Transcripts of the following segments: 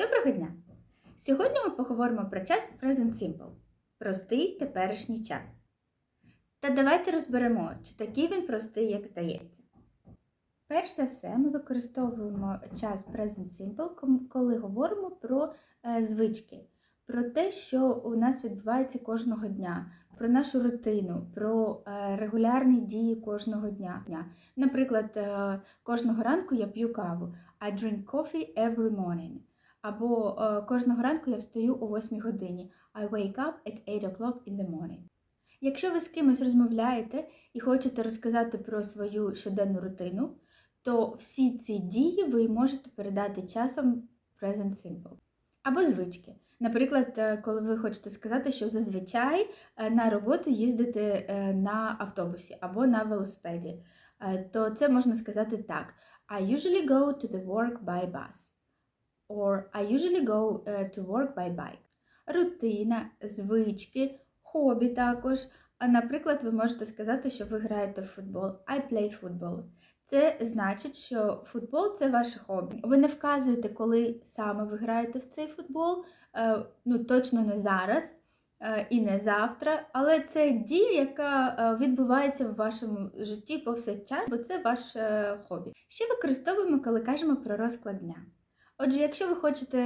Доброго дня! Сьогодні ми поговоримо про час Present Simple простий теперішній час. Та давайте розберемо, чи такий він простий, як здається. Перш за все, ми використовуємо час Present Simple, коли говоримо про е, звички, про те, що у нас відбувається кожного дня, про нашу рутину, про е, регулярні дії кожного дня. Наприклад, е, кожного ранку я п'ю каву. I drink coffee every morning. Або е, кожного ранку я встаю о 8 годині. I wake up at 8 o'clock in the morning. Якщо ви з кимось розмовляєте і хочете розказати про свою щоденну рутину, то всі ці дії ви можете передати часом Present Simple. Або звички. Наприклад, е, коли ви хочете сказати, що зазвичай е, на роботу їздите на автобусі або на велосипеді, то це можна сказати так. I usually go to the work by bus. Or I usually go е, to work by bike. Рутина, звички, хобі також. А, наприклад, ви можете сказати, що ви граєте в футбол. I play football. Це значить, що футбол це ваше хобі. Ви не вказуєте, коли саме ви граєте в цей футбол. Е, Ну, точно не зараз е, і не завтра, але це дія, яка відбувається в вашому житті повсякчас, бо це ваше хобі. Ще використовуємо, коли кажемо про розклад дня. Отже, якщо ви хочете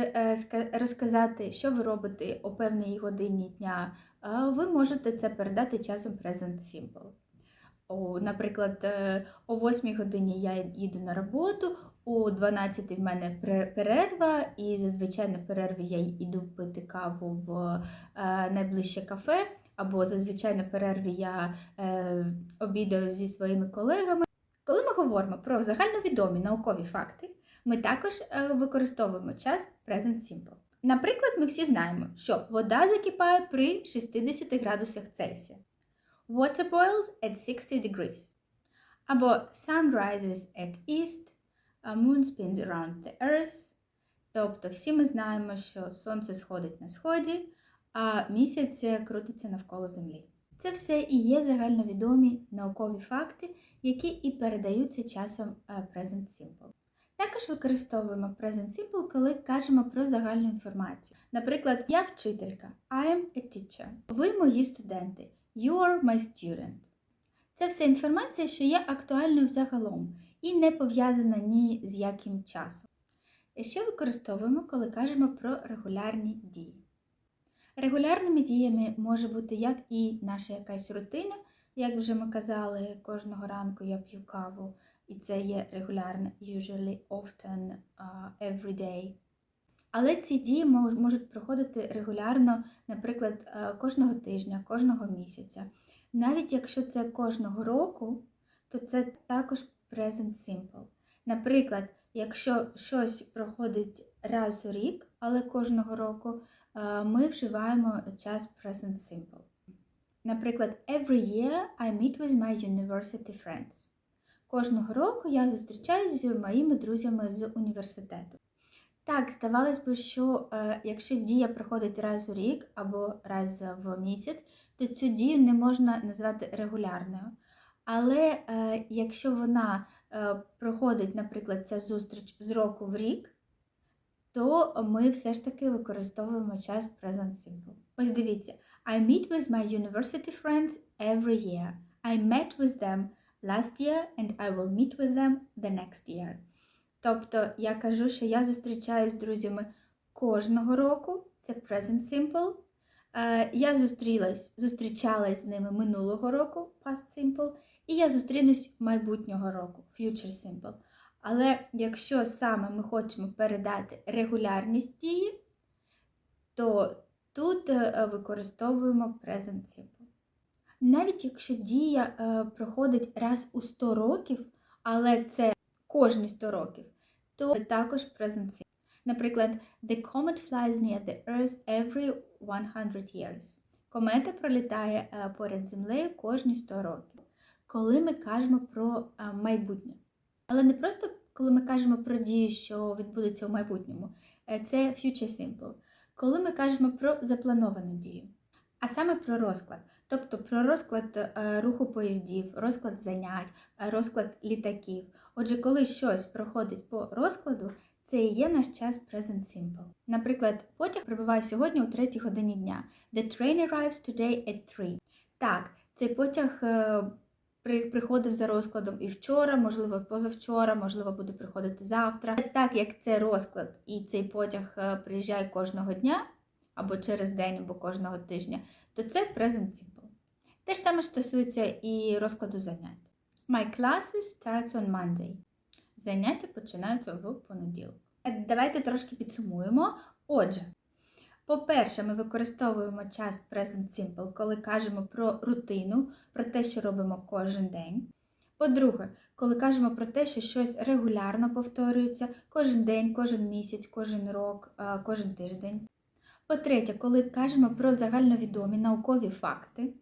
е, розказати, що ви робите о певній годині дня, е, ви можете це передати часом Present Simple. О, наприклад, е, о 8 годині я їду на роботу, о 12 в мене перерва, і зазвичай на перерві я йду пити каву в найближче кафе, або зазвичай на перерві я обідаю зі своїми колегами. Коли ми говоримо про загальновідомі наукові факти, ми також е, використовуємо час Present Simple. Наприклад, ми всі знаємо, що вода закипає при 60 градусах Цельсія. Water boils at 60 degrees. Або sun rises at east, a moon spins around the earth. Тобто всі ми знаємо, що сонце сходить на сході, а місяць крутиться навколо Землі. Це все і є загальновідомі наукові факти, які і передаються часом е, Present Simple. Також використовуємо Present Simple, коли кажемо про загальну інформацію. Наприклад, я вчителька, I am a teacher. Ви мої студенти. You are my student. Це все інформація, що є актуальною взагалом і не пов'язана ні з яким часом. І ще використовуємо, коли кажемо про регулярні дії. Регулярними діями може бути як і наша якась рутина, як вже ми казали, кожного ранку я п'ю каву, і це є регулярно, usually, often, uh, every day. Але ці дії мож- можуть проходити регулярно, наприклад, е, кожного тижня, кожного місяця. Навіть якщо це кожного року, то це також present simple. Наприклад, якщо щось проходить раз у рік, але кожного року, е, ми вживаємо час present simple. Наприклад, every year I meet with my university friends. Кожного року я зустрічаюся з моїми друзями з університету. Так, здавалось би, що е, якщо дія проходить раз у рік або раз в місяць, то цю дію не можна назвати регулярною. Але е, якщо вона е, проходить, наприклад, ця зустріч з року в рік, то ми все ж таки використовуємо час Present Simple. Ось дивіться, I meet with my university friends every year. I met with them last year and I will meet with them the next year. Тобто я кажу, що я зустрічаюсь з друзями кожного року, це Present Simple. Е, Я зустрілась, зустрічалась з ними минулого року, Past Simple, і я зустрінусь майбутнього року, Future Simple. Але якщо саме ми хочемо передати регулярність дії, то тут е, використовуємо Present Simple. Навіть якщо дія е, проходить раз у 100 років, але це кожні 100 років, то також Present Simple. Наприклад, The comet flies near the Earth every 100 years. Комета пролітає е, поряд землею кожні 100 років. Коли ми кажемо про е, майбутнє. Але не просто коли ми кажемо про дію, що відбудеться у майбутньому, Е, це Future Simple. Коли ми кажемо про заплановану дію, а саме про розклад, тобто про розклад е, руху поїздів, розклад занять, е, розклад літаків. Отже, коли щось проходить по розкладу, це і є наш час Present Simple. Наприклад, потяг прибуває сьогодні о 3 годині дня. The train arrives today at 3. Так, цей потяг приходив за розкладом і вчора, можливо, позавчора, можливо, буде приходити завтра. Так як це розклад і цей потяг е, приїжджає кожного дня, або через день, або кожного тижня, то це Present Simple. Те ж саме стосується і розкладу занять. My classes starts on Monday. Заняття починаються в понеділок. Е, Давайте трошки підсумуємо. Отже, по-перше, ми використовуємо час Present Simple, коли кажемо про рутину, про те, що робимо кожен день. По-друге, коли кажемо про те, що щось регулярно повторюється кожен день, кожен місяць, кожен рок, е, кожен тиждень. По-третє, коли кажемо про загальновідомі наукові факти.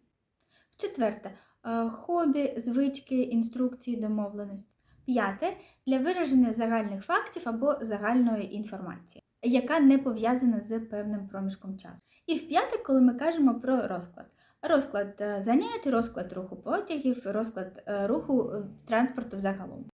В-четверте, е, хобі, звички, інструкції, домовленості. П'яте для вираження загальних фактів або загальної інформації, яка не пов'язана з певним проміжком часу. І в п'яте, коли ми кажемо про розклад. Розклад е, занять, розклад руху потягів, розклад е, руху е, транспорту взагалом.